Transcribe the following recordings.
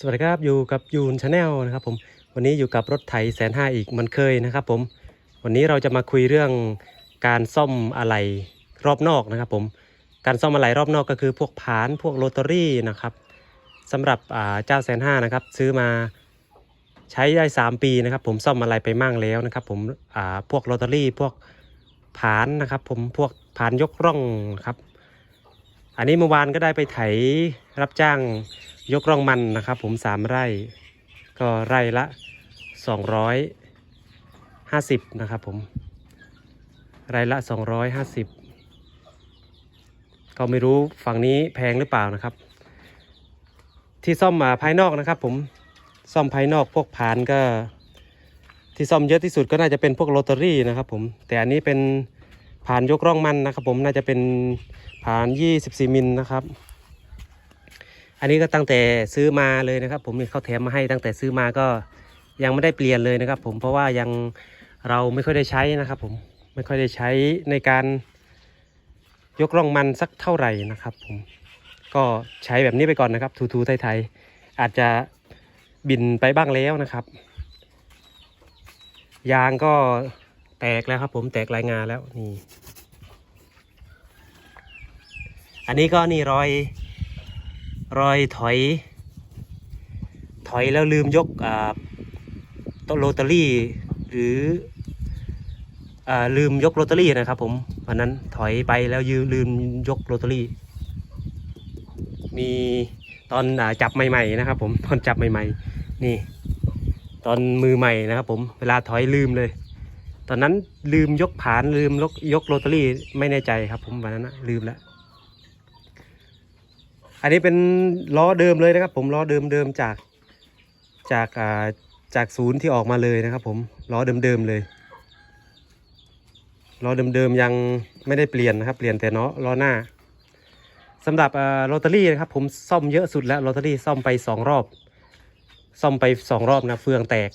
สวัสดีครับอยู่กับยูนชาแนลนะครับผมวันนี้อยู่กับรถไถแสนห้าอีกเหมันเคยนะครับผมวันนี้เราจะมาคุยเรื่องการซ่อมอะไหล่รอบนอกนะครับผมการซ่อมอะไหล่รอบนอกก็คือพวกผานพวกโรตารี่นะครับสำหรับเจ้าแสนห้านะครับซื้อมาใช้ได้ 3 ปีนะครับ ผมซ่อมอะไรไปมั่งแล้วนะครับ ผมพวกโรตารี่พวกผานนะครับ ผมพวกผานยกร่องครับ อันนี้เมื่อวานก็ได้ไปไถรับจ้าง ยกร่องมันนะครับ ผมสามไร่ ก็ไร่ละสองร้อยห้าสิบนะครับผมไร่ละสองร้อยห้าสิบก็ไม่รู้ฝั่งนี้แพงหรือเปล่านะครับ ที่ซ่อมมาภายนอกนะครับ ผมซ่อมภายนอกพวกผานก็ ที่ซ่อมเยอะที่สุดก็น่าจะเป็นพวกโรตารี่นะครับ ผมแต่อันนี้เป็นผ่านยกร่องมันนะครับ ผมน่าจะเป็นผ่าน 24 มิลนะครับ อันนี้ก็ตั้งแต่ซื้อมาเลยนะครับ ผมมีเขาแถมมาให้ตั้งแต่ซื้อมาก็ยังไม่ได้เปลี่ยนเลยนะครับ ผมเพราะว่ายังเราไม่ค่อยได้ใช้นะครับ ผมไม่ค่อยได้ใช้ในการยกร่องมันสักเท่าไหร่นะครับ ผมก็ใช้แบบนี้ไปก่อนนะครับ ทูๆไทยๆอาจจะบินไปบ้างแล้วนะครับ ยางก็แตกแล้วครับ ผมแตกรายงานแล้วนี่ อันนี้ก็นี่รอย รอยถอย ถอยแล้วลืมยกอ่าโตโรตารี่ หรืออ่าลืมยกโรตารี่นะครับ ผมวันนั้นถอยไปแล้วยืลืมยกโรตารี่ มีตอนอจับใหม่ ๆ นะครับ ผมตอนจับใหม่ ๆ นี่ ตอนมือใหม่นะครับ ผมเวลาถอยลืมเลย ตอนนั้นลืมยกผานลืมยกยกโรตารี่ไม่แน่ใจครับ ผมวันนั้นนะลืมแล้ว อันนี้เป็นล้อเดิมเลยนะครับ ผมล้อเดิมเดิมจากจากอ่าจากศูนย์ที่ออกมาเลยนะครับ ผมล้อเดิมเดิมเลยล้อเดิมเดิมยังไม่ได้เปลี่ยนนะครับ เปลี่ยนแต่เนาะล้อหน้าสำหรับอ่าโรตารี่นะครับ ผมซ่อมเยอะสุดแล้วโรตารี่ซ่อมไปสองรอบ ซ่อมไปสองรอบนะเฟืองแตก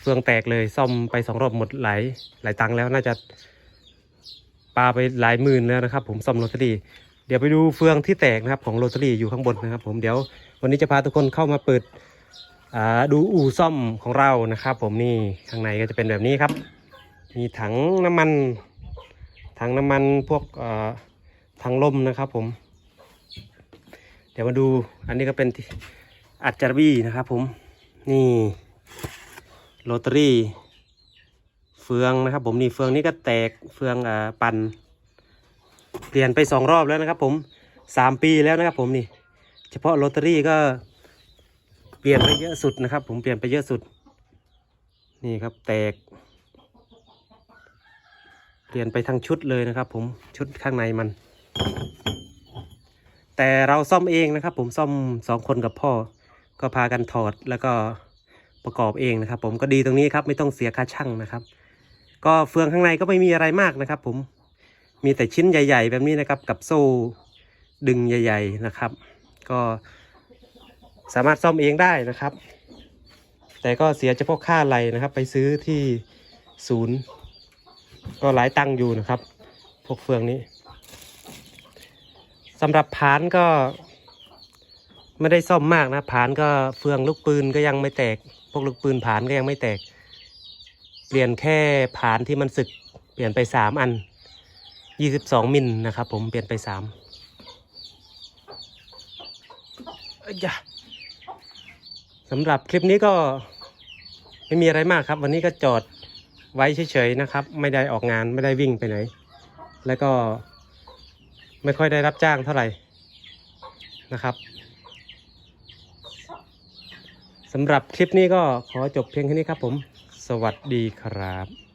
เฟืองแตกเลยซ่อมไปสองรอบหมดหลายหลายตังค์แล้วน่าจะปาไปหลายหมื่นแล้วนะครับ ผมซ่อมโรตารี่ เดี๋ยวไปดูเฟืองที่แตกนะครับของโรตารี่อยู่ข้างบนนะครับ ผมเดี๋ยววันนี้จะพาทุกคนเข้ามาเปิดดูอู่ซ่อมของเรานะครับ ผมนี่ข้างในก็จะเป็นแบบนี้ครับ มีถังน้ำมัน ถังน้ำมันพวกถังลมนะครับ ผม เดี๋ยวมาดูอันนี้ก็เป็นอัดจารบีนะครับ ผมนี่โรตารี่เฟืองนะครับ ผมนี่เฟืองนี้ก็แตกเฟืองอ่าปัน เปลี่ยนไปสองรอบแล้วนะครับผมสามปีแล้วนะครับผมนี่ เฉพาะโรตารี่ก็เปลี่ยนไปเยอะสุดนะครับ ผมเปลี่ยนไปเยอะสุด นี่ครับแตก เปลี่ยนไปทั้งชุดเลยนะครับ ผมชุดข้างในมัน แต่เราซ่อมเองนะครับ ผมซ่อมสองคนกับพ่อ ก็พากันถอดแล้วก็ประกอบเองนะครับ ผมก็ดีตรงนี้ครับไม่ต้องเสียค่าช่างนะครับ ก็เฟืองข้างในก็ไม่มีอะไรมากนะครับ ผม มีแต่ชิ้นใหญ่ ๆ แบบนี้นะครับ กับโซ่ดึงใหญ่ ๆนะครับ ก็สามารถซ่อมเองได้นะครับ แต่ก็เสียเฉพาะค่าไหลนะครับ ไปซื้อที่ศูนย์ ก็หลายตังค์อยู่นะครับ พวกเฟืองนี้สำหรับผานก็ ไม่ได้ซ่อมมากนะผานก็เฟืองลูกปืนก็ยังไม่แตก พวกลูกปืนผานก็ยังไม่แตก เปลี่ยนแค่ผานที่มันสึกเปลี่ยนไปสามอัน ยี่สิบสองมิลนะครับผมเปลี่ยนไปสามเอ้ยจ้ะสำหรับคลิปนี้ก็ไม่มีอะไรมากครับ วันนี้ก็จอดไว้เฉยๆนะครับ ไม่ได้ออกงานไม่ได้วิ่งไปไหน แล้วก็ไม่ค่อยได้รับจ้างเท่าไหร่นะครับสำหรับคลิปนี้ก็ขอจบเพียงแค่นี้ครับผม สวัสดีครับ